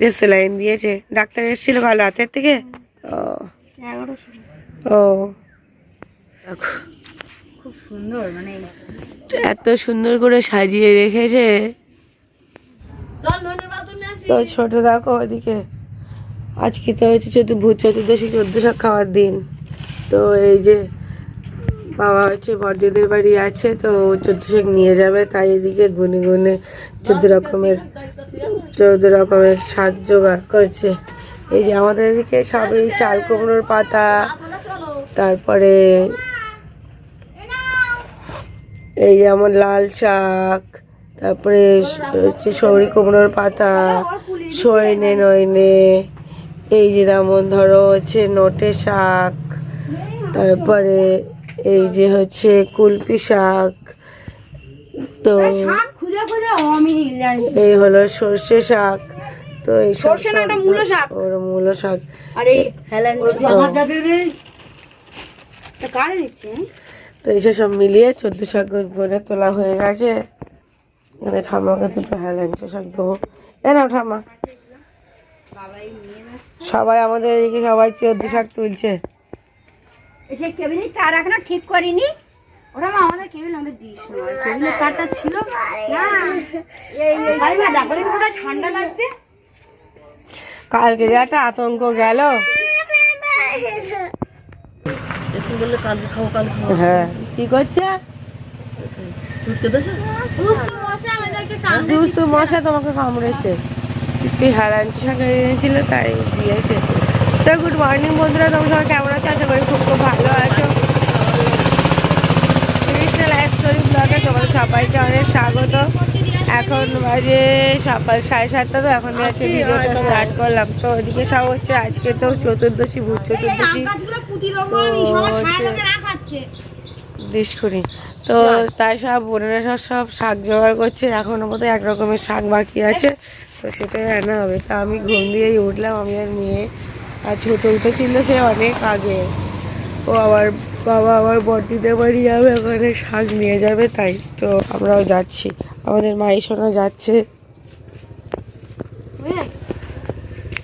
যে সেলাইন দিয়েছে। ডাক্তার এসেছিল কাল রাতের থেকে? ও। ও। খুব সুন্দর মানে এত সুন্দর করে সাজিয়ে রেখেছে। তো ছোট দেখো ওদিকে। আজকে তো হচ্ছে চতুর্ভুজ চতুর্দশী চোদ্দশো খাওয়ার দিন। তো এই যে বাবা হচ্ছে বড়দিদের বাড়ি আছে, তো চোদ্দশো নিয়ে যাবে, তাই এদিকে গুনে গুনে চোদ্দ রকমের চোদ্দ রকমের শাক জোগাড় করছে। এই যে আমাদের এদিকে সব এই চাল কুমড়োর পাতা, তারপরে এই যেমন লাল শাক, তারপরে হচ্ছে সৌরি কুমড়োর পাতা, সইনে, নইনে, এই যে যেমন ধরো হচ্ছে নোটে শাক, তারপরে এই যে হচ্ছে কুলপি শাক তো এই হলো সর্ষে শাক তো এই সব সর্ষে না, ওটা মূলো শাক। ওর মূলো শাক। আরে। তা কারে দিচ্ছে? তো এইসব সব মিলিয়ে চোদ্দ শাক বনে তোলা হয়ে গেছে। এখানে ঠাম্মাকে দুটো হেলাঞ্চো শাক দেবো। এ ঠাম্মা। সবাই আমাদের এদিকে সবাই চোদ্দ শাক তুলছে। সে কেবিলের তার এখনও ঠিক করিনি। ওরা মা আমাদের কেবিল আমাদের দিস না কেবিলের তারটা ছিল। না এই এই ভাই মা দেখো দেখো কোথায় ঠান্ডা লাগছে। কালকে যে একটা আতঙ্ক গেল। হ্যাঁ। কি করছে? সুস্থ মশা তোমাকে কামড়েছে। তুই হারাঞ্চি এনেছিল তাই দিয়েছে তো গুড মর্নিং বন্ধুরা। তোমরা সবাই কেমন আছো? আশা করি খুব খুব ভালো আছো। কৃষ্ণ লাইফ স্টোরি ব্লগে তোমাদের সবাইকে অনেক স্বাগত। এখন বাজে সকাল সাড়ে সাতটা তো এখন আজকে ভিডিওটা স্টার্ট করলাম। তো ওইদিকে সব হচ্ছে আজকে তো চতুর্দশী ভূত চতুর্দশী রাখাচ্ছে করি তো তাই সব বোনেরা সব সব শাক জোগাড় করছে। এখনও বোধ এক রকমের শাক বাকি আছে। তো সেটাই রান্না হবে। তা আমি ঘুম দিয়েই উঠলাম আমি আর মেয়ে আর ছোটো উঠেছিল সে অনেক আগে। ও আবার বাবা আবার বটিতে বাড়ি যাবে ওখানে শাক নিয়ে যাবে তাই তো আমরাও যাচ্ছি। আমাদের মাই সোনা যাচ্ছে।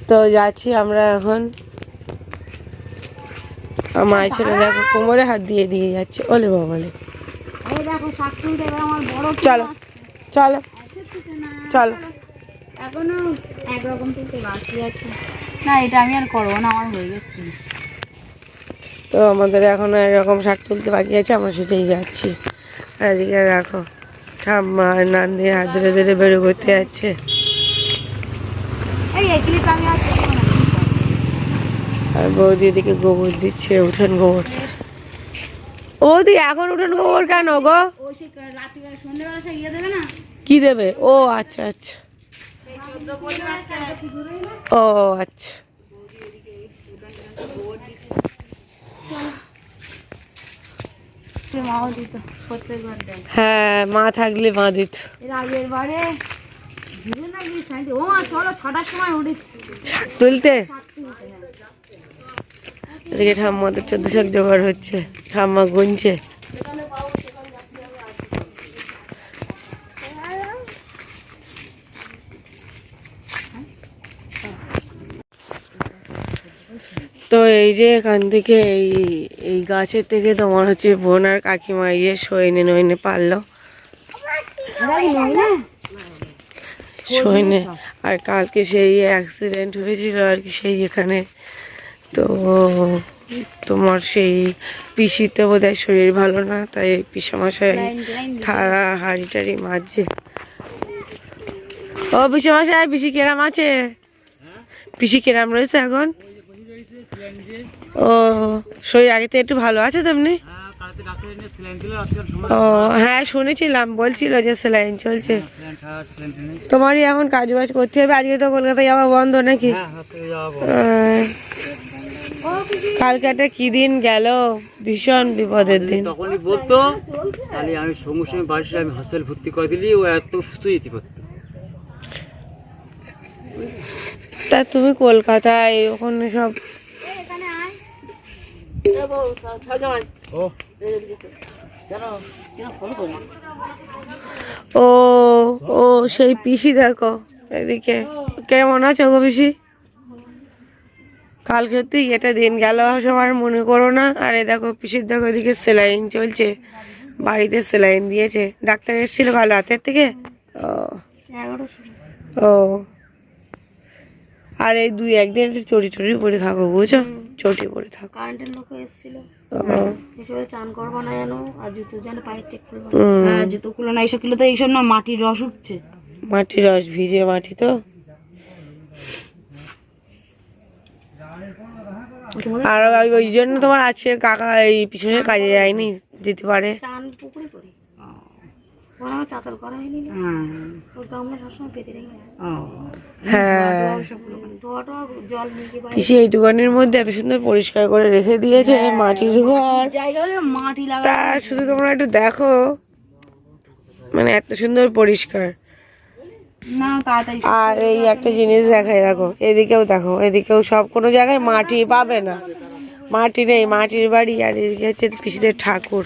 তো যাচ্ছি আমরা এখন। মাই সোনা দেখো কোমরে হাত দিয়ে দিয়ে যাচ্ছে। ওলে বাবা বলে এই দেখো শাক তুলতে এবার আমার বড় চলো চলো চলো। এখনও একরকম তুলতে বাকি আছে। না এটা আমি আর করব না আমার হয়ে গেছে। তো আমাদের এখন এরকম শাক তুলতে বাকি আছে আমরা সেটাই যাচ্ছি আর এদিকে রাখো ঠাম্মা আর নান্দির হাত ধরে ধরে বেরো করতে যাচ্ছে। আর বৌদি এদিকে গোবর দিচ্ছে উঠান গোবর। বৌদি এখন উঠান গোবর কেন গো? ইয়ে দেবে না? কি দেবে? ও আচ্ছা আচ্ছা। ও আচ্ছা। হ্যাঁ মা থাকলে মা দিত আগের বারে তুলতে? হ্যাঁ। এদিকে ঠাম্মাদের চোদ্দ শাক জোগাড় হচ্ছে ঠাম্মা গুনছে তো এই যে এখান থেকে এই এই গাছের থেকে তোমার হচ্ছে বোন আর কাকিমা ইয়ে সইনে নইনে পারল। সইনে। আর কালকে সেই অ্যাক্সিডেন্ট হয়েছিল আর কি সেই এখানে। তো তোমার সেই পিসিতে বোধহয় শরীর ভালো না, তাই পিসামশাই থালা হাঁড়ি টাড়ি মারছে ও পিসামশাই, পিসি কেরাম আছে? পিসি কেরাম রয়েছে এখন? ও শরীর আগে তো একটু ভালো আছে তেমনি? ও হ্যাঁ শুনেছিলাম বলছিল যে সেলাইন চলছে। তোমারই এখন কাজ বাজ করতে হবে আজকে তো কলকাতায় যাওয়া বন্ধ নাকি? কালকে একটা কি দিন গেল? ভীষণ বিপদের দিন। তখনই বলতো তাহলে আমি সঙ্গে সঙ্গে বাড়িতে আমি হসপিটাল ভর্তি করে দিলি ও এত সুস্থ যেতে পারতো। তা তুমি কলকাতায় ওখানে সব ও ও, সেই পিসি দেখো, এদিকে। কেমন আছো গো পিসি? কাল সত্যি এটা দিন গেল, সবার মনে করো না। আর এ দেখো, পিসির দেখো, এদিকে সেলাইন চলছে। বাড়িতে সেলাইন দিয়েছে। ডাক্তার এসেছিল কাল রাতের থেকে? ও। ও। আর এই দুই একদিন একটু চটি চটি পরে থাকো, বুঝছ? চটি পরে থাকো। কারেন্টের লোক এসেছিল। ও, হিসেবে চান করব না যেন আর জুতো যেন পায়ের থেকে খুলবো না। হ্যাঁ জুতো খুলো না এইসব কিলো তো এইসব না মাটির রস উঠছে। মাটির রস ভিজে মাটি তো। আর ওই- জন্য তোমার আছে কাকা এই পিছনের কাজে যায়নি দিতে পারে। চান পুকুরে করি। ওরা আমার চাতল করা হয়নি ওর তো সবসময় পেতে রেখে হ্যাঁ। সবগুলো মানে জল পিসি এইটুকানির মধ্যে এত সুন্দর পরিষ্কার করে রেখে দিয়েছে মাটির ঘর। মাটি তা শুধু তোমরা একটু দেখো মানে এত সুন্দর পরিষ্কার। আর এই একটা জিনিস দেখাই দেখো এদিকেও দেখো এদিকেও সব কোনো জায়গায় মাটি পাবে না। মাটি নেই মাটির বাড়ি আর এদিকে হচ্ছে পিসিদের ঠাকুর।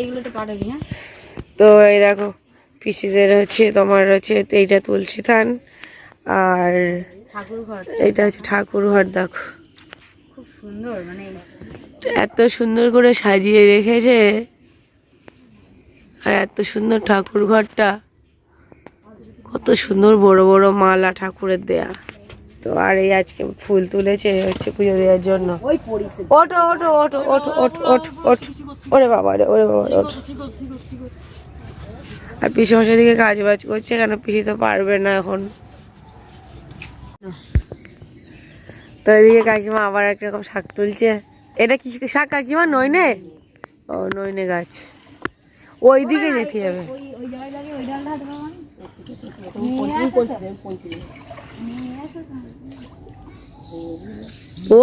এগুলো একটু পাঠাবি হ্যাঁ? তো এই দেখো পিসিদের হচ্ছে তোমার হচ্ছে এইটা তুলসী থান আর এইটা হচ্ছে ঠাকুর ঘর দেখো। খুব সুন্দর মানে এত সুন্দর করে সাজিয়ে রেখেছে আর এত সুন্দর ঠাকুর ঘরটা কত সুন্দর বড় বড় মালা ঠাকুরের দেয়া। তো আর এই আজকে ফুল তুলেছে হচ্ছে পুজো দেওয়ার জন্য। ওটো ওটো ওটো ওটো ওটো ওটো ওটো ওরে বাবা রে ওরে বাবা আর পিসি মশাই দিকে কাজ বাজ করছে কেন পিসি তো পারবে না এখন? তো এদিকে কাকিমা আবার একরকম শাক তুলছে। এটা কি শাক কাকিমা নইনে? ও নইনে গাছ। ওই দিকে যেতে হবে।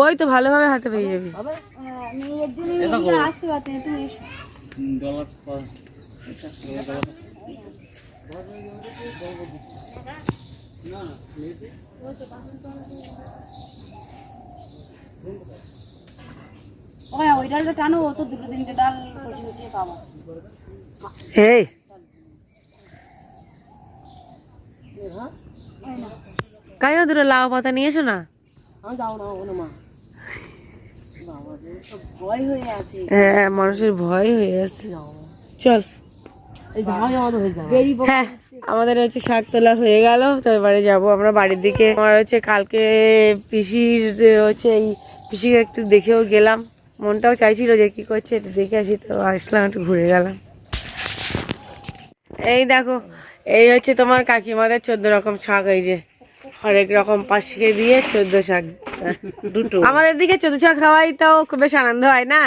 ওই তো ভালোভাবে হাতে পেয়ে যাবি। আসতে ওই ওই ডালটা টানো তো দুটো তিনটে ডাল কচি কচি পাবো এই। কাইমা দুটো লাউ পাতা নিয়ে এসো না। ভয় হয়ে আছে। হ্যাঁ মানুষের ভয় হয়ে আছে। চল। হ্যাঁ আমাদের হচ্ছে শাক তোলা হয়ে গেল। তো এবারে যাব আমরা বাড়ির দিকে। আমার হচ্ছে কালকে পিসির হচ্ছে এই পিসিকে একটু দেখেও গেলাম। মনটাও চাইছিল যে কি করছে একটু দেখে আসি। তো আসলাম একটু ঘুরে গেলাম। এই দেখো এই হচ্ছে তোমার কাকিমাদের চোদ্দ রকম শাক। এই যে হরেক রকম পাশে দিয়ে চোদ্দ শাক। দুটো। আমাদের দিকে চোদ্দ শাক খাওয়াই তো খুব বেশ আনন্দ হয় না?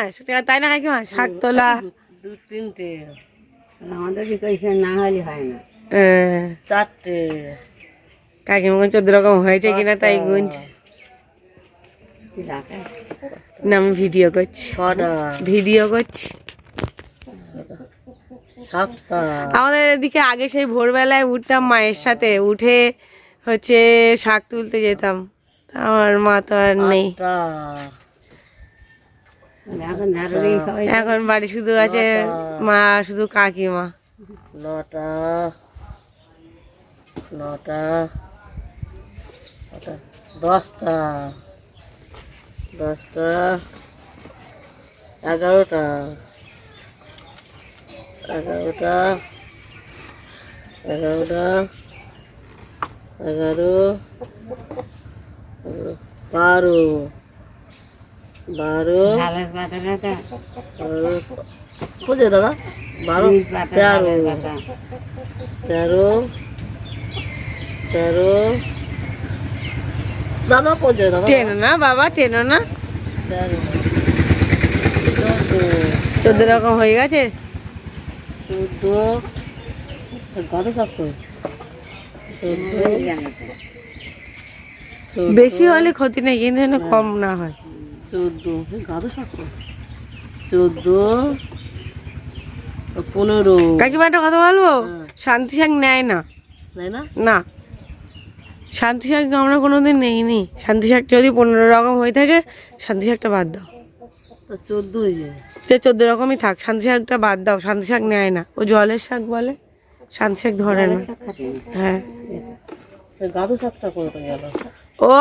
তাই না কাকিমা? শাক তোলা। দু তিনটে আমাদের এখানে না হলে হয় না। চারটে। কাকিমা চোদ্দ রকম হয়েছে কিনা তাই গুনছে। না আমি ভিডিও করছি। ভিডিও করছি। আমাদের এদিকে আগে সেই ভোরবেলায় উঠতাম মায়ের সাথে। উঠে হচ্ছে শাক তুলতে যেতাম। আমার মা তো আর নেই। এখন এখন বাড়ি শুধু আছে মা শুধু কাকিমা। নটা। নটা। দশটা। দশটা। এগারোটা। এগারোটা। এগারোটা। এগারো। বারো। বারো। বুঝে দাদা। বারো? তেরো। তেরো। তেরো। দাদা পৌঁছে দাদা? টেনো না বাবা টেনো না। তেরো। চোদ্দ রকম হয়ে গেছে? চোদ্দ। কত সব করে চোদ্দ, বেশি হলে ক্ষতি নেই কিন্তু কম না হয়। চোদ্দ গাদো করে চোদ্দ পনেরো। কাকিমা একটা কথা বলব? হ্যাঁ। শান্তি শাক নেয় না। না? না। শান্তি শাক আমরা কোনোদিন নেইনি। শান্তি শাক যদি পনেরো রকম হয়ে থাকে শান্তি শাকটা বাদ দাও। চোদ্দোই সে চোদ্দ রকমই থাক শান্তি শাকটা বাদ দাও। শান্তি শাক নেয় না। ও জলের শাক বলে শান্তি শাক ধরে না। হ্যাঁ। গাদু সাতটা করে গেল? ও!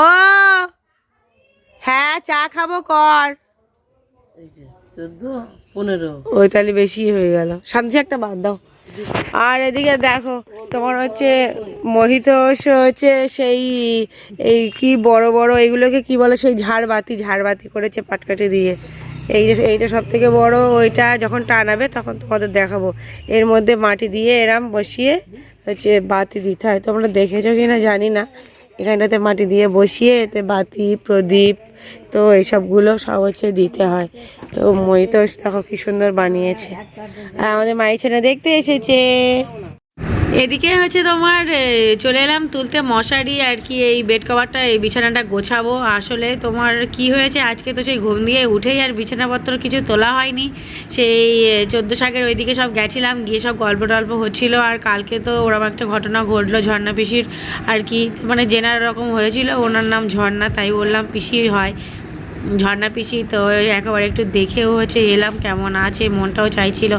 হ্যাঁ চা খাব কর। ওই তাহলে বেশি হয়ে গেল। শান্তি একটা বাদ দাও। আর এদিকে দেখো তোমার হচ্ছে মোহিত হচ্ছে সেই এই কি বড় বড় এগুলোকে কি বলে সেই ঝাড়বাতি ঝাড়বাতি করেছে পাটকাঠি দিয়ে। এই এইটা সব থেকে বড় ওইটা যখন টানাবে তখন তোমাদের দেখাবো। এর মধ্যে মাটি দিয়ে এরাম বসিয়ে হচ্ছে বাতি দিতে হয়। তোমরা দেখেছ কি না জানি না। এখানটাতে মাটি দিয়ে বসিয়ে এতে বাতি, প্রদীপ, তো এইসবগুলো সব হচ্ছে দিতে হয়। তো মই তো দেখো কি সুন্দর বানিয়েছে। আর আমাদের মাই ছেলে দেখতে এসেছে। এদিকে হচ্ছে তোমার চলে এলাম তুলতে মশারি আর কি, এই বেড কভারটা এই বিছানাটা গোছাবো। আসলে তোমার কি হয়েছে? আজকে তো সেই ঘুম দিয়ে উঠেই আর বিছানাপত্র কিছু তোলা হয়নি। সেই চোদ্দ শাকের ওইদিকে সব গেছিলাম, গিয়ে সব গল্প টল্প হচ্ছিল। আর কালকে তো ওরকম একটা ঘটনা ঘটলো, ঝর্ণা পিসির আর কি। মানে জেনার রকম হয়েছিল, ওনার নাম ঝর্ণা, তাই বললাম পিসি হয়। ঝর্ণা পিসি তো একেবারে একটু দেখেও হচ্ছে এলাম কেমন আছে, মনটাও চাইছিল।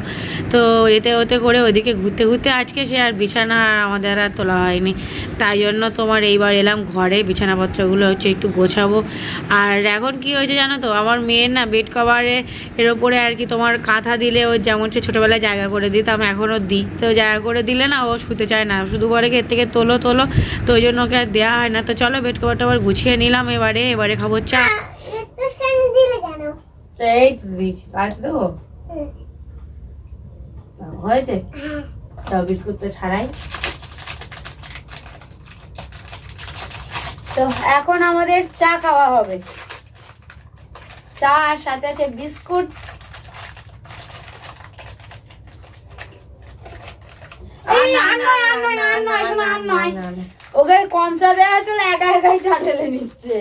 তো এতে ওতে করে ওইদিকে ঘুরতে ঘুরতে আজকে সে আর বিছানা আমাদের আর তোলা হয়নি। তাই জন্য তোমার এইবার এলাম ঘরে, বিছানাপত্রগুলো হচ্ছে একটু গোছাবো। আর এখন কি হয়েছে জানো তো, আমার মেয়ের না বেড কভারে এর ওপরে আর কি তোমার কাঁথা দিলে ও যেমন সে ছোটোবেলায় জায়গা করে দিতাম এখনও দিই তো জায়গা করে দিলে না ও শুতে চায় না, শুধু বলে এর থেকে তোলো তোলো, তো ওই জন্য ওকে আর দেওয়া হয় না। তো চলো বেড কভারটা আবার গুছিয়ে নিলাম, এবারে এবারে খাব চা। এই তো দিয়েছি কাজ দেবো? হয়েছে। চাও বিস্কুট তো ছাড়াই। তো এখন আমাদের চা খাওয়া হবে। চা আর সাথে আছে বিস্কুট। আর আর আর আর। ওকে কম চা দেওয়া ছিল একা একাই চা ঢেলে নিচ্ছে।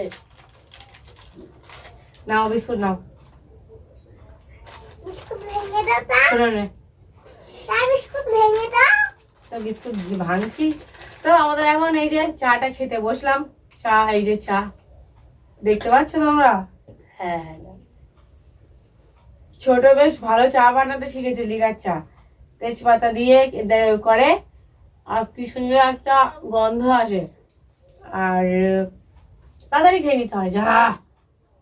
নাও বিস্কুট নাও। শোনো নে তো বিস্কুট ভাঙছি। তো আমাদের এখন এই যে চাটা খেতে বসলাম। চা এই যে চা। দেখতে পাচ্ছ তোমরা? হ্যাঁ হ্যাঁ ছোট বেশ ভালো চা বানাতে শিখেছে লিগার চা। তেজপাতা দিয়ে দে- করে। আর কি সুন্দর একটা গন্ধ আসে। আর তাড়াতাড়ি খেয়ে নিতে হয়। যা।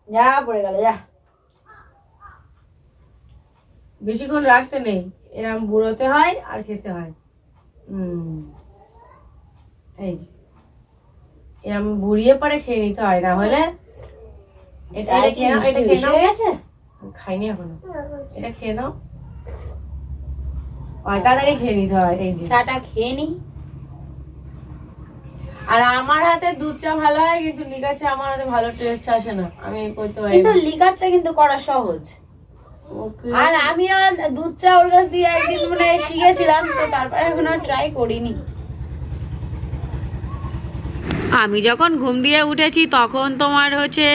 যা পড়ে গেল যা। বেশিক্ষণ রাখতে নেই। এরম বুড়োতে হয় আর খেতে হয়। এই যে। এরম বুড়িয়ে পরে খেয়ে নিতে হয় না হলে এটা এটা খেয়ে নাও এটা গেছে? খাইনি এখনও। এটা খেয়ে নাও। তাড়াতাড়ি খেয়ে নিতে হয় এই যে। চাটা খেয়ে নি। আর আমার হাতে দুধ চা ভালো হয় কিন্তু লিকার চা আমার হাতে ভালো টেস্ট আসে না। আমি করতে পারি কিন্তু লিকার চা কিন্তু করা সহজ। আর আমিও দুধ চা ওর কাছ দিয়ে একদিন মানে শিখেছিলাম, তো তারপরে এখন আর ট্রাই করিনি। আমি যখন ঘুম দিয়ে উঠেছি, তখন তোমার হচ্ছে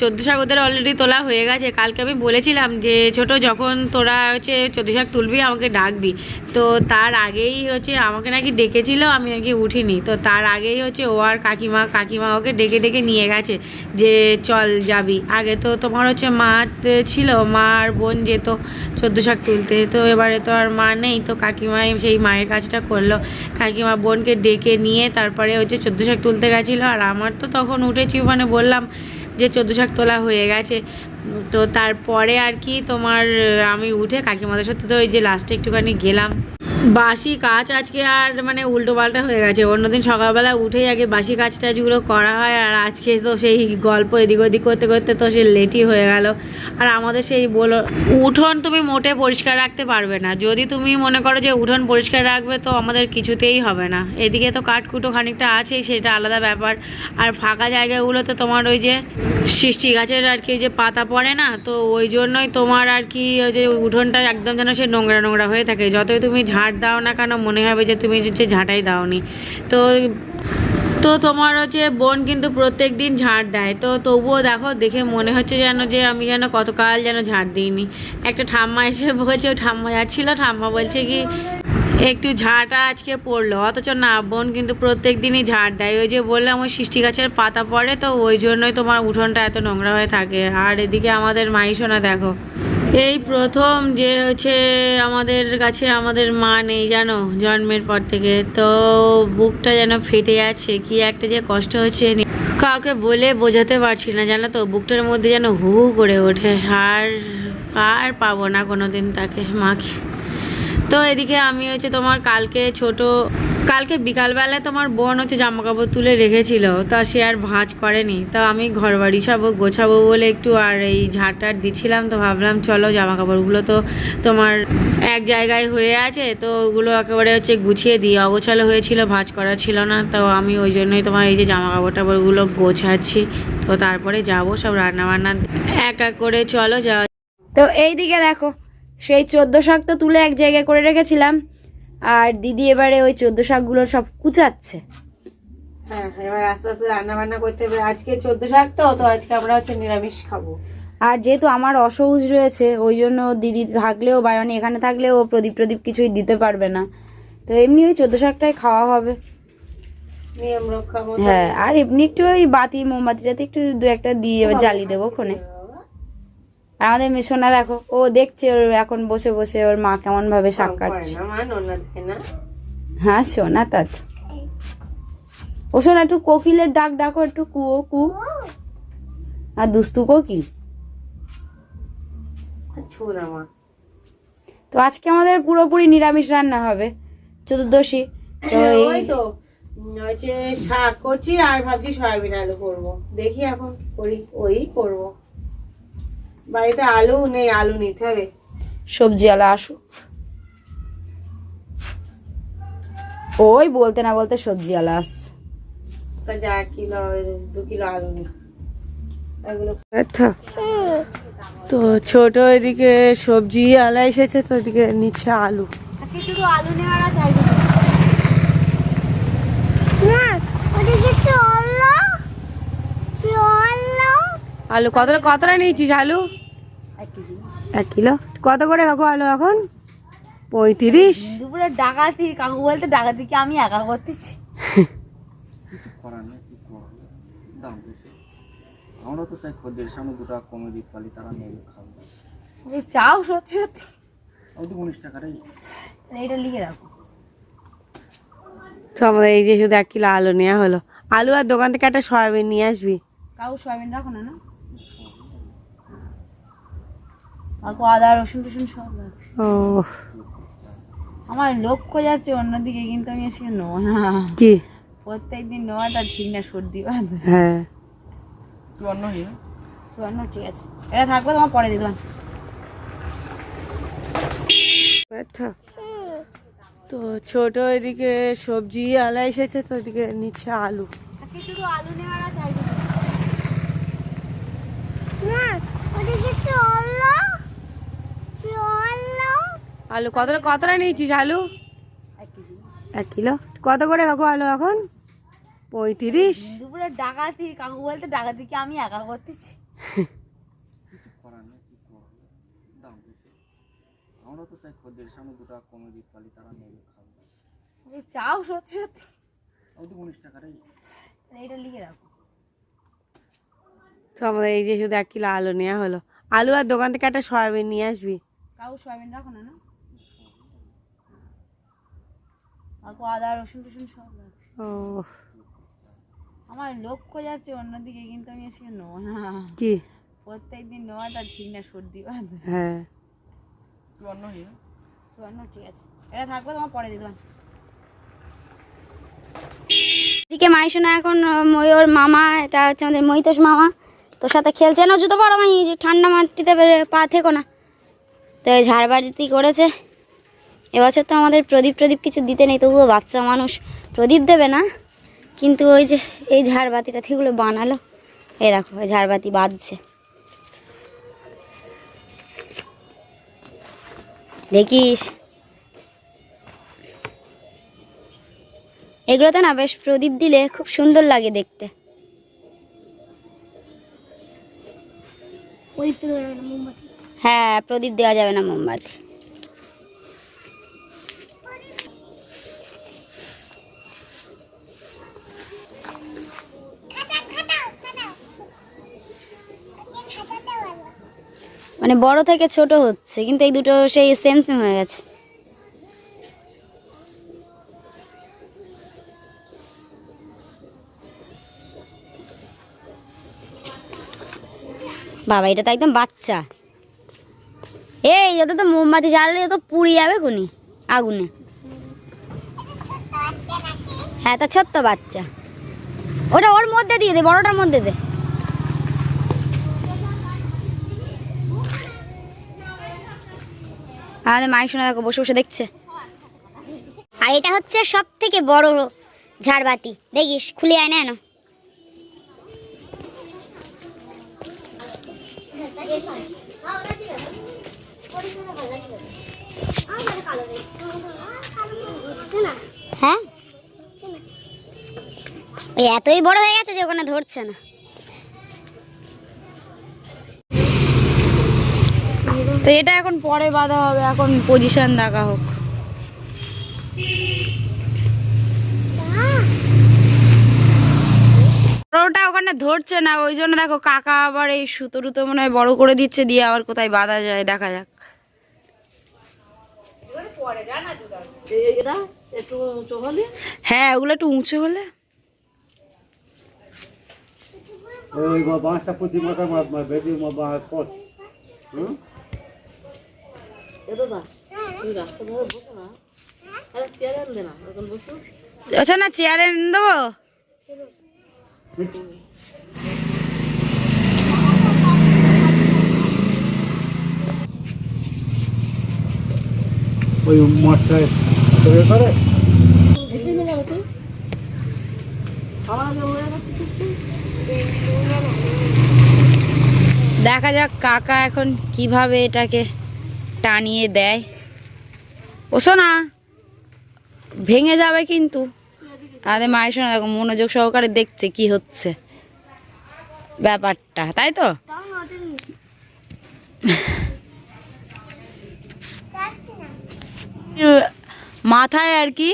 চোদ্দ শাক ওদের অলরেডি তোলা হয়ে গেছে। কালকে আমি বলেছিলাম যে, ছোট, যখন তোরা হচ্ছে চোদ্দ শাক তুলবি, আমাকে ডাকবি। তো তার আগেই হচ্ছে আমাকে নাকি ডেকেছিল, আমি নাকি উঠিনি। তো তার আগেই হচ্ছে ও আর কাকিমা কাকিমা ওকে ডেকে ডেকে নিয়ে গেছে যে, চল যাবি। আগে তো তোমার হচ্ছে মা ছিল, মা আর বোন যেত চোদ্দ শাক তুলতে। তো এবারে তো আর মা নেই, তো কাকিমাই সেই মায়ের কাজটা করল। কাকিমা বোনকে ডেকে নিয়ে তারপরে হচ্ছে চোদ্দ শাক তুলতে গেছিল আর আমার তো তখন উঠেছি মানে বললাম যে চোদ্দ শাক তোলা হয়ে গেছে। তো তারপরে আর কি তোমার, আমি উঠে কাকিমাদের সাথে তো ওই যে লাস্টে একটুখানি গেলাম। বাসি কাজ আজকে আর মানে উল্টো পাল্টা হয়ে গেছে। অন্যদিন সকালবেলা উঠেই আগে বাসি কাজ টাজগুলো করা হয়, আর আজকে তো সেই গল্প এদিক ওদিক করতে করতে তো সে লেটই হয়ে গেল। আর আমাদের সেই বলো, উঠোন তুমি মোটে পরিষ্কার রাখতে পারবে না। যদি তুমি মনে করো যে উঠোন পরিষ্কার রাখবে তো আমাদের কিছুতেই হবে না। এদিকে তো কাঠকুটো খানিকটা আছেই, সেটা আলাদা ব্যাপার। আর ফাঁকা জায়গাগুলোতে তোমার ওই যে সৃষ্টি গাছের আর কি ওই যে পাতা পড়ে না, তো ওই জন্যই তোমার আর কি ওই যে উঠোনটা একদম যেন সে নোংরা নোংরা হয়ে থাকে। যতই তুমি ঝাড় দাও না কেন? মনে হবে যে তুমি হচ্ছে ঝাঁটাই দাওনি। তো তো তোমার হচ্ছে বোন কিন্তু প্রত্যেক দিন ঝাড় দেয়। তো তবুও দেখো, দেখে মনে হচ্ছে যেন যে আমি যেন কতকাল যেন ঝাড় দিইনি। একটা ঠাম্মা এসে বলছে ঠাম্মা যাচ্ছিল। ঠাম্মা বলছে কি, একটু ঝাঁটা আজকে পড়ল। অথচ না, বোন কিন্তু প্রত্যেক দিনই ঝাড় দেয়। ওই যে বললাম, ওই সৃষ্টি গাছের পাতা পড়ে, তো ওই জন্যই তোমার উঠোনটা এত নোংরা হয়ে থাকে। আর এদিকে আমাদের মাইশোনা দেখো। এই প্রথম যে হচ্ছে আমাদের কাছে আমাদের মা নেই জানো, জন্মের পর থেকে। তো বুকটা যেন ফেটে যাচ্ছে কি একটা যে কষ্ট হচ্ছে কাউকে বলে বোঝাতে পারছি না, জানো তো, বুকটার মধ্যে যেন হু হু করে ওঠে। আর আর পাবো না কোনো দিন তাকে, মাকে। তো এদিকে আমি হচ্ছে তোমার কালকে ছোট কালকে বিকালবেলায় তোমার বোন হচ্ছে জামা কাপড় তুলে রেখেছিল, তা সে আর ভাঁজ করেনি। তা আমি ঘর বাড়ি সব গোছাবো বলে একটু আর এই ঝাড়টার দিচ্ছিলাম, তো ভাবলাম চলো জামা কাপড়গুলো তো তোমার এক জায়গায় হয়ে আছে, তো ওগুলো একেবারে হচ্ছে গুছিয়ে দিই। অগোছালো হয়েছিল, ভাঁজ করা ছিল না, তো আমি ওই জন্যই তোমার এই যে জামা কাপড় টাপড়গুলো গোছাচ্ছি। তো তারপরে যাব সব রান্না বান্না এক এক করে চলো যাওয়া তো এই দিকে দেখো, সেই চোদ্দ শাক তো তুলে এক জায়গায় করে রেখেছিলাম। আর দিদি এবারে ওই চোদ্দ শাকগুলো সব কুচাচ্ছে। হ্যাঁ এবার আস্তে আস্তে রান্না বান্না করতে হবে। আজকে চোদ্দ শাক তো তো আজকে আমরা হচ্ছে নিরামিষ খাব। আর যেহেতু আমার অসহজ রয়েছে ওই জন্য দিদি থাকলেও বা মানে এখানে থাকলেও প্রদীপ প্রদীপ কিছুই দিতে পারবে না। তো এমনি ওই চোদ্দ শাকটাই খাওয়া হবে। হ্যাঁ। আর এমনি একটু ওই বাতি মোমবাতিটাতে একটু দু একটা দিয়ে এবার জ্বালিয়ে দেবো ফোনে আর আমাদের মিশনা দেখো ও দেখছে ওর এখন বসে বসে ওর মা কেমন ভাবে শাক কাটছে। হ্যাঁ শোনা তা তো। ও শোনা একটু কোকিলের ডাক ডাকো একটু কু ও কু। আর দুস্তু কোকিল। তো আজকে আমাদের পুরোপুরি নিরামিষ রান্না হবে চতুর্দশী। তো এই তো। শাক করছি আর ভাবছি সয়াবিন আলু করব। দেখি এখন করি ওই করব। বাড়িতে আলু নেই আলু নিতে হবে। সবজি সবজিওয়ালা আসুক। ওই বলতে না বলতে সবজিওয়ালা আস। তা যা কিলো দু কিলো আলু নি। এগুলো তো ছোট এদিকে সবজি আলা এসেছে তো এদিকে নিচ্ছে আলু। শুধু আলু নেওয়ার আছে আলু কত কতটা নিয়েছিস আলু? এক কেজি এক কিলো। কত করে কাকু আলু এখন? পঁয়ত্রিশ। দুপুরে ডাকাতি কাকু বলতে ডাকাতি কি আমি একা করতেছি। আমরা তো চাই খদ্দের সামনে দু টাকা কমে দিতে পারি তারা নেবে খাবে। এই চাও সত্যি সত্যি? তো উনিশ এইটা লিখে রাখো। তো আমাদের এই যে শুধু এক কিলো আলু নেওয়া হলো। আলু আর দোকান থেকে একটা সয়াবিন নিয়ে আসবি। কাকু সয়াবিন রাখো না না? কাকু আদা রসুন টসুন সব ও আমার লক্ষ্য যাচ্ছে অন্যদিকে কিন্তু আমি আজকে নেব না কি? প্রত্যেক দিন নেওয়াটা ঠিক না সর্দি বাঁধে হ্যাঁ। চুয়ান্ন চুয়ান্ন ঠিক আছে। এটা থাকবে তোমার পরে দিলাম ব্যথা। তো ছোট এদিকে সবজি আলা এসেছে তো এদিকে নিচ্ছে আলু। শুধু আলু নেওয়ার আছে আর আলু কতটা কতটা নিয়েছিস আলু? এক কেজি এক কিলো। কত করে কাকু আলু এখন? পঁয়ত্রিশ। দুপুরে ডাকাতি কাকু বলতে ডাকাতি কি আমি একা করতেছি। আমরা তো চাই খদ্দের সামনে দু কমে দিতে পারি তারা নেবে খাবে। এই চাও সত্যি সত্যি। ওই তো উনিশ এইটা লিখে রাখো। তো আমাদের এই যে শুধু এক কিলো আলু নেওয়া হলো। আলু আর দোকান থেকে একটা সয়াবিন নিয়ে আসবি। কাকু সয়াবিন রাখো না না? কাকু আদা রসুন টসুন সব ও আমার লক্ষ্য যাচ্ছে অন্যদিকে কিন্তু আমি আজকে নেব না কি? প্রত্যেক দিন নেওয়াটা ঠিক না সর্দি বাঁধে হ্যাঁ। চুয়ান্ন হিয়ে চুয়ান্ন ঠিক আছে। এটা থাকবে তোমার পরে দিলাম এদিকে মাইশোনা এখন ময়ূর মামা এটা হচ্ছে আমাদের মহিতোষ মামা। তোর সাথে খেলছে না জুতো পড়ো মাই? যে ঠান্ডা মাটিতে পা থেকো না। তো ঝাড়বাড়িতেই করেছে। এবছর তো আমাদের প্রদীপ প্রদীপ কিছু দিতে নেই তবুও বাচ্চা মানুষ প্রদীপ দেবে না। কিন্তু ওই যে এই ঝাড়বাতিটা থেকেগুলো বানালো। এই দেখো ওই ঝাড়বাতি বাঁধছে দেখিস। এগুলোতে না বেশ প্রদীপ দিলে খুব সুন্দর লাগে দেখতে। হ্যাঁ প্রদীপ দেওয়া যাবে না মোমবাতি। মানে বড় থেকে ছোট হচ্ছে, কিন্তু এই দুটো সেই সেম সেম হয়ে গেছে। বাবা, এটা তো একদম বাচ্চা। এই এটা তো মোমবাতি জ্বাললে তো পুড়ে যাবে খুনি, আগুনে। হ্যাঁ তা ছোট্ট বাচ্চা। ওটা ওর মধ্যে দিয়ে দে, বড়টার মধ্যে দে। আমাদের মায়ের শোনা দেখো, বসে বসে দেখছে। আর এটা হচ্ছে সব থেকে বড় ঝাড়বাতি। দেখিস, খুলে আয় না হ্যাঁ? এতই বড় হয়ে গেছে যে ওখানে ধরছে না। তো এটা এখন পরে বাঁধা হবে, এখন পজিশন দেখা হোক। ওটা ওখানে ধরছে না, ওই জন্য দেখো কাকা আবার এই সুতো টুতো মনে হয় বড় করে দিচ্ছে, দিয়ে আবার কোথায় বাঁধা যায়, দেখা যাক। হ্যাঁ ওগুলো একটু উঁচু হলে। বাঁশটা প্রতি মাথা বাঁশ আচ্ছা না চেয়ারে এনে দেবো? ওই মাঠটায় করে? দেখা যাক কাকা এখন কীভাবে এটাকে টানিয়ে দেয়। ওসো না, ভেঙে যাবে কিন্তু। আমাদের মায়ের সঙ্গে দেখো, মনোযোগ সহকারে দেখছে কি হচ্ছে ব্যাপারটা, তাই তো? মাথায় আর কি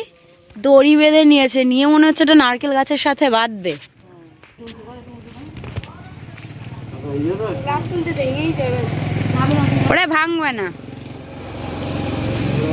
দড়ি বেঁধে নিয়েছে, নিয়ে মনে হচ্ছে ওটা নারকেল গাছের সাথে বাঁধবে। ওটা ভাঙবে না।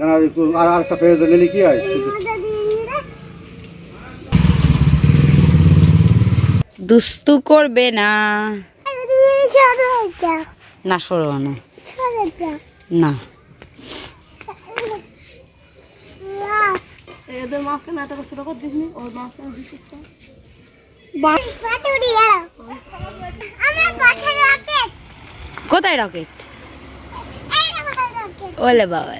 কেন আর একটু আর আর একটা পেঁয়াজ নিলে কি হয়? দুস্তু করবে না। না সরবো না। না। কোথায় রকেট? ওলে বাবা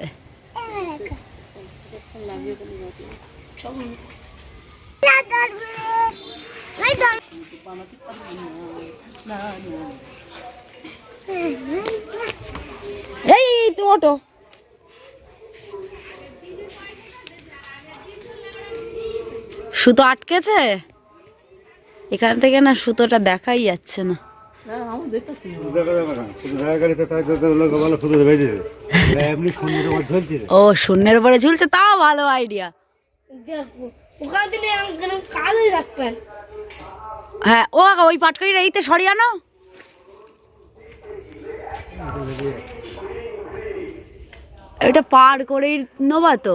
এই তুমি সুতো আটকেছে? এখান থেকে না সুতোটা দেখাই যাচ্ছে না। ঝলছে ও শূন্যের উপরে ঝুলছে তাও ভালো আইডিয়া হ্যাঁ ও ওই পাটকারিটা এইতে সরিয়ে আনো। এটা পার করেই নেবা তো।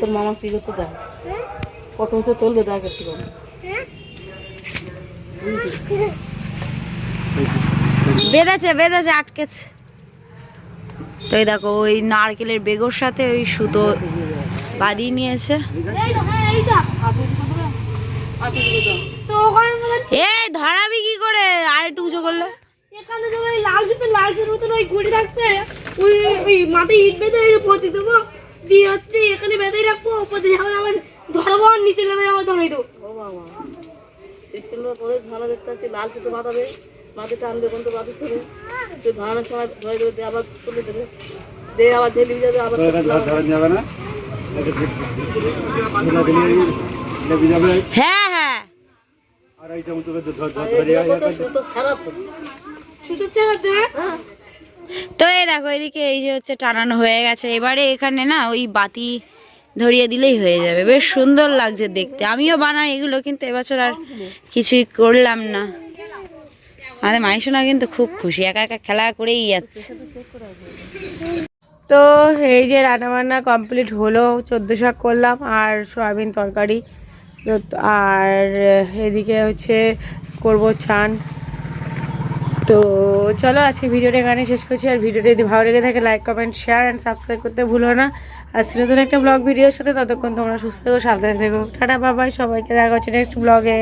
তোর মামা কি করতে দেয় কত দেখ একটু বেঁধেছে বেঁধেছে আটকেছে। তো এই দেখো ওই নারকেলের বেগর সাথে ওই সুতো বাঁধিয়ে নিয়েছে। এই ধরাবি কি করে? আর একটু উঁচু করলে। এখানে তো লাল সুতো লাল মতন ওই ঘুড়ি থাকবে। ওই ওই মাথায় ইট বেঁধে পতি দেবো। দিয়ে হচ্ছে এখানে বেঁধে রাখব ওপর দিয়ে যখন আমার ধরবো আর নিচে নেমে আমার ধরে দেবো পরে ধানা দেখতে পাচ্ছি লাল সুতো বাঁধাবে টানবে কোন তো বাঁধে ধরে সে ধানের সময় ধরে দেবে দিয়ে আবার তুলে দেবে। দিয়ে আবার ঝেলিয়ে যাবে আবার তো যাবে না? হ্যাঁ হ্যাঁ। আর ধর ধর সুতো হ্যাঁ। তো এই দেখো, এদিকে এই যে হচ্ছে টানানো হয়ে গেছে। এবারে এখানে না ওই বাতি ধরিয়ে দিলেই হয়ে যাবে। বেশ সুন্দর লাগছে দেখতে। আমিও বানাই এগুলো, কিন্তু এবছর আর কিছুই করলাম না। আমাদের মাইশোনা কিন্তু খুব খুশি, একা একা খেলা করেই যাচ্ছে। তো এই যে রান্নাবান্না কমপ্লিট হলো, চোদ্দ শাক করলাম, আর সয়াবিন তরকারি। আর এদিকে হচ্ছে করব চান। তো চলো আজকে ভিডিওটা এখানে শেষ করছি। আর ভিডিওটা যদি ভালো লেগে থাকে like comment share and subscribe করতে ভুলো না। আর নতুন একটা ব্লগ ভিডিওর সাথে ততক্ষণ তোমরা সুস্থ থেকো, সাবধানে থেকো। টাটা বাবাই সবাইকে দেখা হচ্ছে নেক্সট ব্লগে